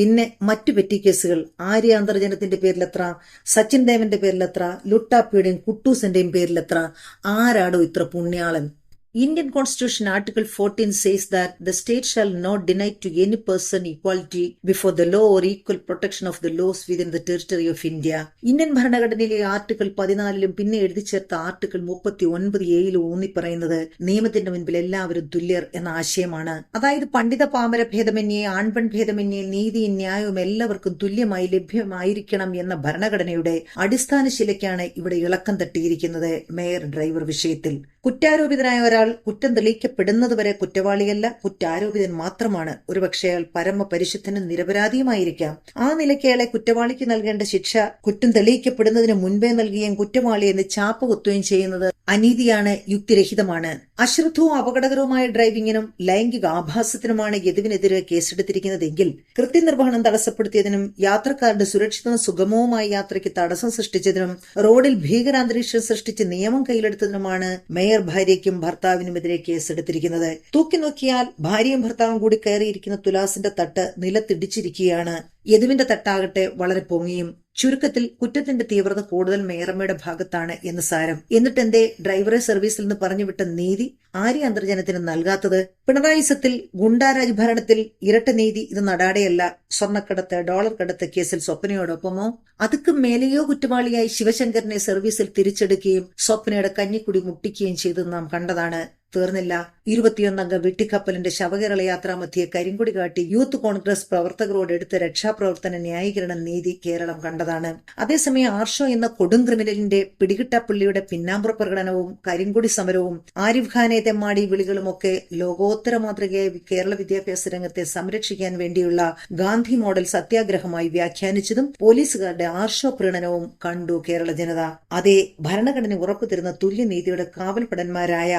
പിന്നെ മറ്റു പെറ്റി കേസുകൾ. ആര്യ അന്തർജനത്തിന്റെ പേരിൽ എത്ര സച്ചിൻ ദേവന്റെ പേരിൽ എത്ര ലുട്ടാപ്പിയുടെയും കുട്ടൂസിന്റെയും പേരിൽ എത്ര ആരാടോ ഇത്ര പുണ്യാളൻ. Indian Constitution Article 14 says that the state shall not deny to any person equality before the law or equal protection of the laws within the territory of India. Indian ഭരണഘടനയിലെ ആർട്ടിക്കിൾ പതിനാലിലും പിന്നെ എഴുതി ചേർത്ത ആർട്ടിക്കിൾ മുപ്പത്തി ഒൻപത് എയിലും ഊന്നി പറയുന്നത് നിയമത്തിന്റെ മുൻപിൽ എല്ലാവരും തുല്യർ എന്ന ആശയമാണ് അതായത് പണ്ഡിത പാമര ഭേദമന്യേ ആൺപെൺ ഭേദമന്യേ നീതിയും ന്യായവും എല്ലാവർക്കും തുല്യമായി ലഭ്യമായിരിക്കണം എന്ന ഭരണഘടനയുടെ അടിസ്ഥാന ശിലയ്ക്കാണ് ഇവിടെ ഇളക്കം തട്ടിയിരിക്കുന്നത് മേയർ ഡ്രൈവർ വിഷയത്തിൽ കുറ്റാരോപിതനായ ഒരാൾ കുറ്റം തെളിയിക്കപ്പെടുന്നതുവരെ കുറ്റവാളിയല്ല കുറ്റാരോപിതൻ മാത്രമാണ്. ഒരുപക്ഷെ അയാൾ പരമപരിശുദ്ധനും നിരപരാധിയുമായിരിക്കാം. ആ നിലയ്ക്ക് അയാളെ കുറ്റവാളിക്ക് നൽകേണ്ട ശിക്ഷ കുറ്റം തെളിയിക്കപ്പെടുന്നതിന് മുൻപേ നൽകുകയും കുറ്റവാളിയെന്ന് ചാപ്പ് കുത്തുകയും ചെയ്യുന്നത് അനീതിയാണ് യുക്തിരഹിതമാണ്. അശ്രദ്ധവും അപകടകരവുമായ ഡ്രൈവിംഗിനും ലൈംഗിക ആഭാസത്തിനുമാണ് യദുവിനെതിരെ കേസെടുത്തിരിക്കുന്നതെങ്കിൽ കൃത്യനിർവഹണം തടസ്സപ്പെടുത്തിയതിനും യാത്രക്കാരുടെ സുരക്ഷിതവും സുഗമവുമായ യാത്രയ്ക്ക് തടസ്സം സൃഷ്ടിച്ചതിനും റോഡിൽ ഭീകരാന്തരീക്ഷം സൃഷ്ടിച്ച് നിയമം കയ്യിലെടുത്തതിനുമാണ് മേയർ ഭാര്യയ്ക്കും ഭർത്താവിനുമെതിരെ കേസെടുത്തിരിക്കുന്നത്. തൂക്കി നോക്കിയാൽ ഭാര്യയും ഭർത്താവും കൂടി കയറിയിരിക്കുന്ന തുലാസിന്റെ തട്ട് നിലത്തിടിച്ചിരിക്കുകയാണ്. യദുവിന്റെ തട്ടാകട്ടെ വളരെ പൊങ്ങിയും ചുരുക്കത്തിൽ കുറ്റത്തിന്റെ തീവ്രത കൂടുതൽ മേയറമ്മയുടെ ഭാഗത്താണ് എന്ന് സാരം. എന്നിട്ടെന്തേ ഡ്രൈവറെ സർവീസിൽ നിന്ന് പറഞ്ഞുവിട്ട നീതി ആര്യ അന്തർജനത്തിന് നൽകാത്തത്? പിണറായി സത്തിൽ ഗുണ്ടാരാജ് ഭരണത്തിൽ ഇരട്ട നീതി ഇത് നടാടെയല്ല. സ്വർണക്കടത്ത് ഡോളർ കടത്ത് കേസിൽ സ്വപ്നയോടൊപ്പമോ? അതുക്കും മേലെയോ കുറ്റവാളിയായി ശിവശങ്കറിനെ സർവീസിൽ തിരിച്ചെടുക്കുകയും സ്വപ്നയുടെ കഞ്ഞിക്കുടി മുട്ടിക്കുകയും ചെയ്തത് നാം കണ്ടതാണ്. തീർന്നില്ല. ഇരുപത്തിയൊന്നംഗ വെട്ടിക്കപ്പലിന്റെ ശവകേരള യാത്രാമധ്യേ കരിങ്കൊടി കാട്ടി യൂത്ത് കോൺഗ്രസ് പ്രവർത്തകരോട് എടുത്ത രക്ഷാപ്രവർത്തന ന്യായീകരണ നീതി കേരളം കണ്ടതാണ്. അതേസമയം ആർഷോ എന്ന കൊടും ക്രിമിനലിന്റെ പിടികിട്ടാപ്പള്ളിയുടെ പിന്നാമ്പുറ പ്രകടനവും കരിങ്കൊടി സമരവും ആരിഫ് ഖാനെ തെമ്മാടി വിളികളുമൊക്കെ ലോകോത്തര മാതൃകയായി കേരള വിദ്യാഭ്യാസ രംഗത്തെ സംരക്ഷിക്കാൻ വേണ്ടിയുള്ള ഗാന്ധി മോഡൽ സത്യാഗ്രഹമായി വ്യാഖ്യാനിച്ചതും പോലീസുകാരുടെ ആർഷോ പ്രീണനവും കണ്ടു കേരള ജനത. അതേ ഭരണഘടന ഉറപ്പു തരുന്ന തുല്യനീതിയുടെ കാവൽപ്പടന്മാരായ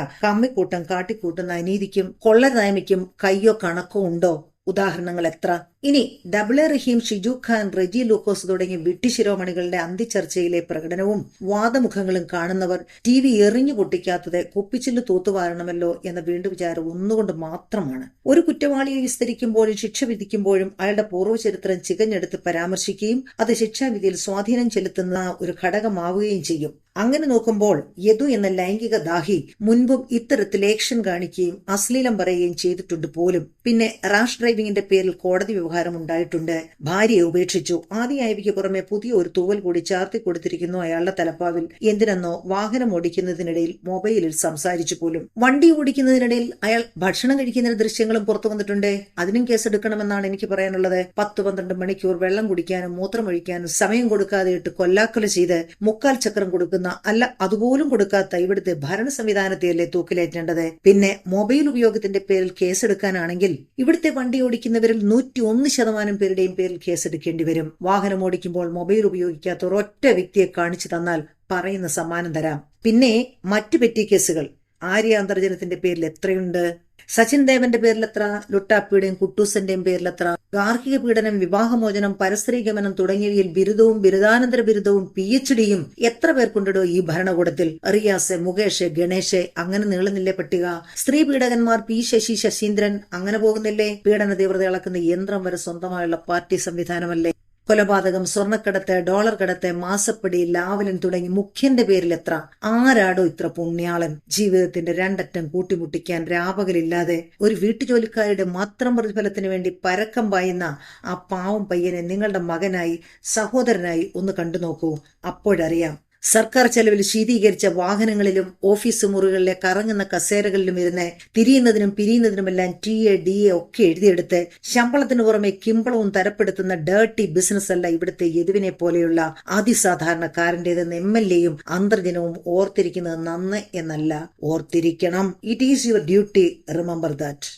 കമ്മിക്കൂട്ടം കാട്ടിക്കൂട്ടുന്ന അനീതിക്കും കൊള്ളരായ്മയ്ക്കും കയ്യോ കണക്കോ ഉണ്ടോ? ഉദാഹരണങ്ങൾ എത്ര? ഇനി ഡബ്ലെ റഹീം ഷിജു ഖാൻ റജി ലൂക്കോസ് തുടങ്ങിയ വിട്ടിശിരോമണികളുടെ അന്തിച്ചർച്ചയിലെ പ്രകടനവും വാദമുഖങ്ങളും കാണുന്നവർ ടി വി എറിഞ്ഞു പൊട്ടിക്കാത്തത് കുപ്പിച്ചില്ല് തൂത്തുവാരണമല്ലോ എന്ന വീണ്ടും വിചാരം ഒന്നുകൊണ്ട് മാത്രമാണ്. ഒരു കുറ്റവാളിയെ വിസ്തരിക്കുമ്പോഴും ശിക്ഷ വിധിക്കുമ്പോഴും അയാളുടെ പൂർവചരിത്രം ചികഞ്ഞെടുത്ത് പരാമർശിക്കുകയും അത് ശിക്ഷാവിധിയിൽ സ്വാധീനം ചെലുത്തുന്ന ഒരു ഘടകമാവുകയും ചെയ്യും. അങ്ങനെ നോക്കുമ്പോൾ യദു എന്ന ലൈംഗിക ദാഹി മുൻപും ഇത്തരത്തിൽ ഏക്ഷൻ കാണിക്കുകയും അശ്ലീലം പറയുകയും ചെയ്തിട്ടുണ്ട് പോലും. പിന്നെ റാഷ് ഡ്രൈവിംഗിന്റെ പേരിൽ കോടതി വ്യവഹാരം ഉണ്ടായിട്ടുണ്ട് ഭാര്യയെ ഉപേക്ഷിച്ചു. ആദ്യായവിക്ക് പുറമെ പുതിയ ഒരു തൂവൽ കൂടി ചാർത്തി കൊടുത്തിരിക്കുന്നു അയാളുടെ തലപ്പാവിൽ. എന്തിനെന്നോ വാഹനം ഓടിക്കുന്നതിനിടയിൽ മൊബൈലിൽ സംസാരിച്ചു പോലും. വണ്ടി ഓടിക്കുന്നതിനിടയിൽ അയാൾ ഭക്ഷണം കഴിക്കുന്ന ദൃശ്യങ്ങളും പുറത്തു വന്നിട്ടുണ്ട്. അതിനും കേസ് എടുക്കണമെന്നാണ് എനിക്ക് പറയാനുള്ളത്. പത്ത് പന്ത്രണ്ട് മണിക്കൂർ വെള്ളം കുടിക്കാനും മൂത്രമൊഴിക്കാനും സമയം കൊടുക്കാതെ ഇട്ട് കൊല്ലാക്കൊല ചെയ്ത് മുക്കാൽ ചക്രം കൊടുക്കുന്ന അല്ല അതുപോലും കൊടുക്കാത്ത ഇവിടുത്തെ ഭരണ സംവിധാനത്തെയല്ലേ തൂക്കിലേറ്റേണ്ടത്? പിന്നെ മൊബൈൽ ഉപയോഗത്തിന്റെ പേരിൽ കേസെടുക്കാനാണെങ്കിൽ ഇവിടുത്തെ വണ്ടി ഓടിക്കുന്നവരിൽ നൂറ്റി ഒന്ന് ശതമാനം പേരുടെയും പേരിൽ കേസെടുക്കേണ്ടി വരും. വാഹനം ഓടിക്കുമ്പോൾ മൊബൈൽ ഉപയോഗിക്കാത്ത ഒരൊറ്റ വ്യക്തിയെ കാണിച്ചു തന്നാൽ പറയുന്ന സമ്മാനം തരാം. പിന്നെ മറ്റു പെറ്റി കേസുകൾ. ആര്യ അന്തർജനത്തിന്റെ പേരിൽ എത്രയുണ്ട്? സച്ചിൻ ദേവന്റെ പേരിൽ എത്ര ലുട്ടാപ്പിയുടെയും കുട്ടൂസന്റെയും പേരിൽ എത്ര ഗാർഹിക പീഡനം വിവാഹമോചനം പരസ്ത്രീ ഗമനം തുടങ്ങിയവയിൽ ബിരുദവും ബിരുദാനന്തര ബിരുദവും പി എച്ച് ഡിയും എത്ര പേർക്കുണ്ടോ ഈ ഭരണകൂടത്തിൽ? റിയാസ് മുകേഷ് ഗണേഷ് അങ്ങനെ നീളുന്നില്ലേ പട്ടിക? സ്ത്രീ പീഡകന്മാർ പി ശശി ശശീന്ദ്രൻ അങ്ങനെ പോകുന്നില്ലേ? പീഡന തീവ്രത ഇളക്കുന്ന യന്ത്രം വരെ സ്വന്തമായുള്ള പാർട്ടി സംവിധാനമല്ലേ? കൊലപാതകം സ്വർണക്കടത്ത് ഡോളർ കടത്ത് മാസപ്പടി ലാവലൻ തുടങ്ങി മുഖ്യന്റെ പേരിൽ എത്ര? ആരാടോ ഇത്ര പുണ്യാളൻ? ജീവിതത്തിന്റെ രണ്ടറ്റം കൂട്ടിമുട്ടിക്കാൻ രാപകലില്ലാതെ ഒരു വീട്ടുജോലിക്കാരുടെ മാത്രം പ്രതിഫലത്തിന് വേണ്ടി പരക്കം പായുന്ന ആ പാവം പയ്യനെ നിങ്ങളുടെ മകനായി സഹോദരനായി ഒന്ന് കണ്ടു നോക്കൂ അപ്പോഴറിയാം സർക്കാർ ചെലവിൽ ശീതീകരിച്ച വാഹനങ്ങളിലും ഓഫീസ് മുറികളിലെ കറങ്ങുന്ന കസേരകളിലും ഇരുന്ന് തിരിയുന്നതിനും പിരിയുന്നതിനുമെല്ലാം ടി എ ഡി എ ഒക്കെ എഴുതിയെടുത്ത് ശമ്പളത്തിനു പുറമെ കിമ്പളവും തരപ്പെടുത്തുന്ന ഡേർട്ടി ബിസിനസ് അല്ല ഇവിടുത്തെ യെതുവിനെ പോലെയുള്ള അതിസാധാരണക്കാരന്റേതെന്ന് എം എൽ എയും അന്തർജനവും ഓർത്തിരിക്കുന്നത് നന്ന് എന്നല്ല. ഓർത്തിരിക്കണം. It is your duty remember that